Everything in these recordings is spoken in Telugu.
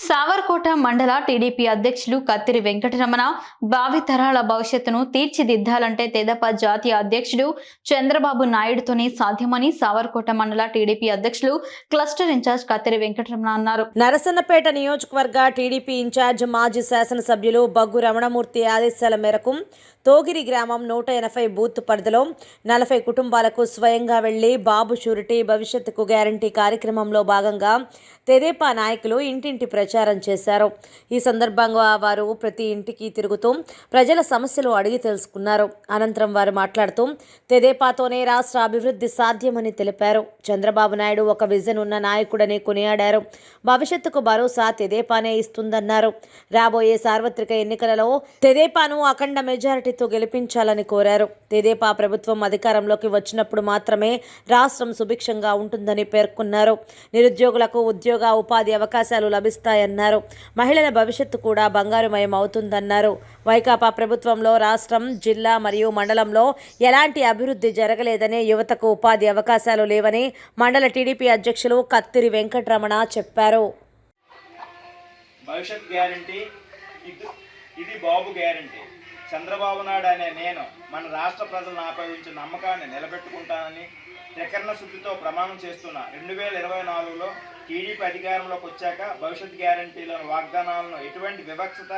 సావర్కోట మండల టీడీపీ అధ్యక్షులు కత్తిరి వెంకటరమణ భావితరాల భవిష్యత్తును తీర్చిదిద్దాలంటే తెదప జాతీయ అధ్యక్షుడు చంద్రబాబు నాయుడుతోనే సాధ్యమని సావర్కోట మండల టీడీపీ అధ్యక్షులు క్లస్టర్ ఇన్ఛార్జ్ కత్తిరి వెంకటరమణ అన్నారు. నరసన్నపేట నియోజకవర్గ టీడీపీ ఇన్ఛార్జ్ మాజీ శాసనసభ్యులు బగ్గు రమణమూర్తి ఆదేశాల మేరకు తోగిరి గ్రామం నూట ఎనభై బూత్ పరిధిలో నలభై కుటుంబాలకు స్వయంగా వెళ్ళి బాబు షూరిటీ భవిష్యత్తుకు గ్యారంటీ కార్యక్రమంలో భాగంగా తెదేపా నాయకులు ఇంటింటి ప్రచారం చేశారు. ఈ సందర్భంగా వారు ప్రతి ఇంటికి తిరుగుతూ ప్రజల సమస్యలు అడిగి తెలుసుకున్నారు. అనంతరం వారు మాట్లాడుతూ తెదేపాతోనే రాష్ట్ర అభివృద్ధి సాధ్యమని తెలిపారు. చంద్రబాబు నాయుడు ఒక విజన్ ఉన్న నాయకుడని కొనియాడారు. భవిష్యత్తుకు భరోసా తెదేపానే ఇస్తుందన్నారు. రాబోయే సార్వత్రిక ఎన్నికలలో తెదేపాను అఖండ మెజారిటీతో గెలిపించాలని కోరారు. తెదేపా ప్రభుత్వం అధికారంలోకి వచ్చినప్పుడు మాత్రమే రాష్ట్రం సుభిక్షంగా ఉంటుందని పేర్కొన్నారు. నిరుద్యోగులకు ఉద్యోగ ఉపాధి అవకాశాలు లభిస్తాయి లభిస్తాయన్నారు మహిళల భవిష్యత్తు కూడా బంగారుమయం అవుతుందన్నారు. వైకాపా ప్రభుత్వంలో రాష్ట్రం జిల్లా మరియు మండలంలో ఎలాంటి అభివృద్ధి జరగలేదని యువతకు ఉపాధి అవకాశాలు లేవని మండల టీడీపీ అధ్యక్షులు కత్తిరి వెంకటరమణ చెప్పారు. భవిష్యత్ గ్యారంటీ ఇది బాబు గ్యారంటీ. చంద్రబాబు నాయుడు అనే నేను మన రాష్ట్ర ప్రజలను ఆపగించిన నమ్మకాన్ని నిలబెట్టుకుంటానని ప్రకరణ శుద్ధితో ప్రమాణం చేస్తున్న. రెండు వేల ఇరవై నాలుగులో టీడీపీ అధికారంలోకి వచ్చాక భవిష్యత్ గ్యారంటీలను వాగ్దానాలను ఎటువంటి వివక్షత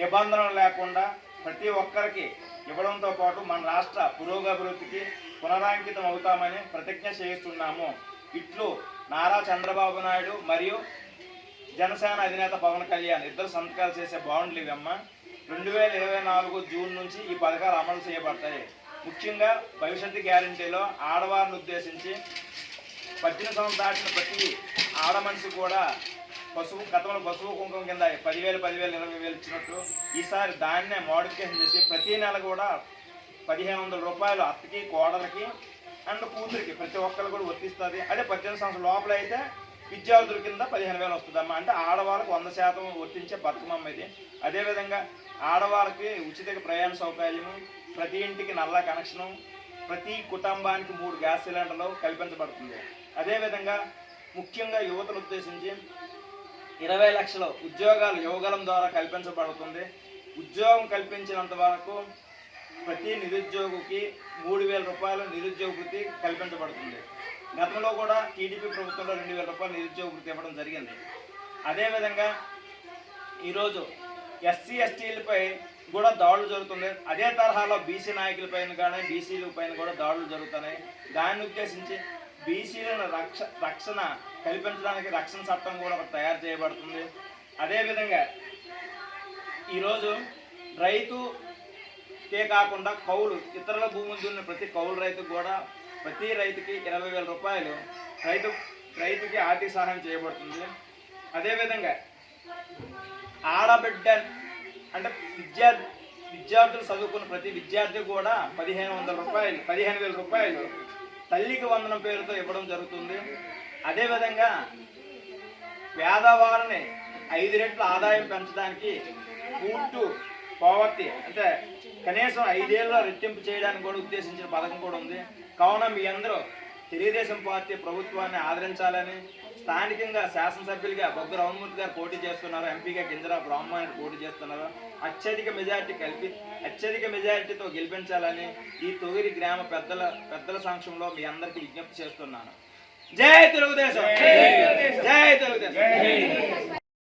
నిబంధనలు లేకుండా ప్రతి ఒక్కరికి ఇవ్వడంతో పాటు మన రాష్ట్ర పురోగభివృద్ధికి పునరాంకితం అవుతామని ప్రతిజ్ఞ చేస్తున్నాము. ఇట్లు నారా చంద్రబాబు నాయుడు మరియు జనసేన అధినేత పవన్ కళ్యాణ్ ఇద్దరు సంతకాలు చేసే బాండ్లు ఇవమ్మా. రెండు వేల ఇరవై నాలుగు జూన్ నుంచి ఈ పథకాలు అమలు చేయబడతాయి. ముఖ్యంగా భవిష్యత్తు గ్యారంటీలో ఆడవారిని ఉద్దేశించి పద్దెనిమిది సంవత్సరం దాటిన ప్రతి ఆడ మనిషి కూడా పశువు గతంలో పశువు కుంకుమ కింద పదివేలు పదివేలు ఇరవై వేలు ఇచ్చినట్టు ఈసారి దాన్నే మోడిఫికేషన్ చేసి ప్రతి నెల కూడా పదిహేను వందల రూపాయలు అత్తకి కోడలకి అండ్ కూతురికి ప్రతి ఒక్కరు కూడా వర్తిస్తుంది అదే పద్దెనిమిది సంవత్సరాల లోపల అయితే విద్యార్థుల కింద పదిహేను వేలు వస్తుందమ్మా. అంటే ఆడవాళ్ళకు వంద శాతం వర్తించే బతుకమ్మ ఇది. అదేవిధంగా ఆడవాళ్ళకి ఉచిత ప్రయాణ సౌకర్యము ప్రతి ఇంటికి నల్ల కనెక్షను ప్రతి కుటుంబానికి మూడు గ్యాస్ సిలిండర్లు కల్పించబడుతుంది. అదేవిధంగా ముఖ్యంగా యువతను ఉద్దేశించి ఇరవై లక్షల ఉద్యోగాలు యువగలం ద్వారా కల్పించబడుతుంది. ఉద్యోగం కల్పించినంత వరకు ప్రతి నిరుద్యోగికి మూడు వేల రూపాయలు నిరుద్యోగ వృత్తి కల్పించబడుతుంది. గతంలో కూడా టీడీపీ ప్రభుత్వంలో రెండు వేల రూపాయలు నిరుద్యోగ వృత్తి ఇవ్వడం జరిగింది. అదేవిధంగా ఈరోజు ఎస్సీ ఎస్టీలపై కూడా దాడులు జరుగుతుంది అదే తరహాలో బీసీ నాయకులపైన కానీ బీసీల పైన కూడా దాడులు జరుగుతున్నాయి. దాన్ని ఉద్దేశించి బీసీలను రక్ష రక్షణ కల్పించడానికి రక్షణ చట్టం కూడా ఒకటి తయారు చేయబడుతుంది. అదేవిధంగా ఈరోజు రైతు కాకుండా కౌలు ఇతరుల భూములు దున్న ప్రతి కౌలు రైతు కూడా ప్రతి రైతుకి ఇరవై వేల రూపాయలు రైతు రైతుకి ఆర్థిక సహాయం చేయబడుతుంది. అదేవిధంగా ఆడబిడ్డ అంటే విద్యార్థి విద్యార్థులు చదువుకున్న ప్రతి విద్యార్థి కూడా పదిహేను వందల రూపాయలు పదిహేను వేల రూపాయలు తల్లికి వందనం పేరుతో ఇవ్వడం జరుగుతుంది. అదేవిధంగా పేదవారిని ఐదు రెట్ల ఆదాయం పెంచడానికి పూర్టు పోవర్తి అంటే కనీసం ఐదేళ్ళలో రెట్టింపు చేయడానికి కూడా ఉద్దేశించిన పథకం కూడా ఉంది. కావున మీ అందరూ తెలుగుదేశం పార్టీ ప్రభుత్వాన్ని ఆదరించాలని స్థానికంగా శాసనసభ్యులుగా బొగ్గు రమణమూర్తి గారు పోటీ చేస్తున్నారు. ఎంపీగా గింజరా బ్రాహ్మణ్ పోటీ చేస్తున్నారు. అత్యధిక మెజారిటీ కలిపి అత్యధిక మెజారిటీతో గెలిపించాలని ఈ తొగిరి గ్రామ పెద్దల పెద్దల సాంక్షంలో మీ అందరికీ విజ్ఞప్తి చేస్తున్నాను. జై తెలుగుదేశం! జై తెలుగుదేశం!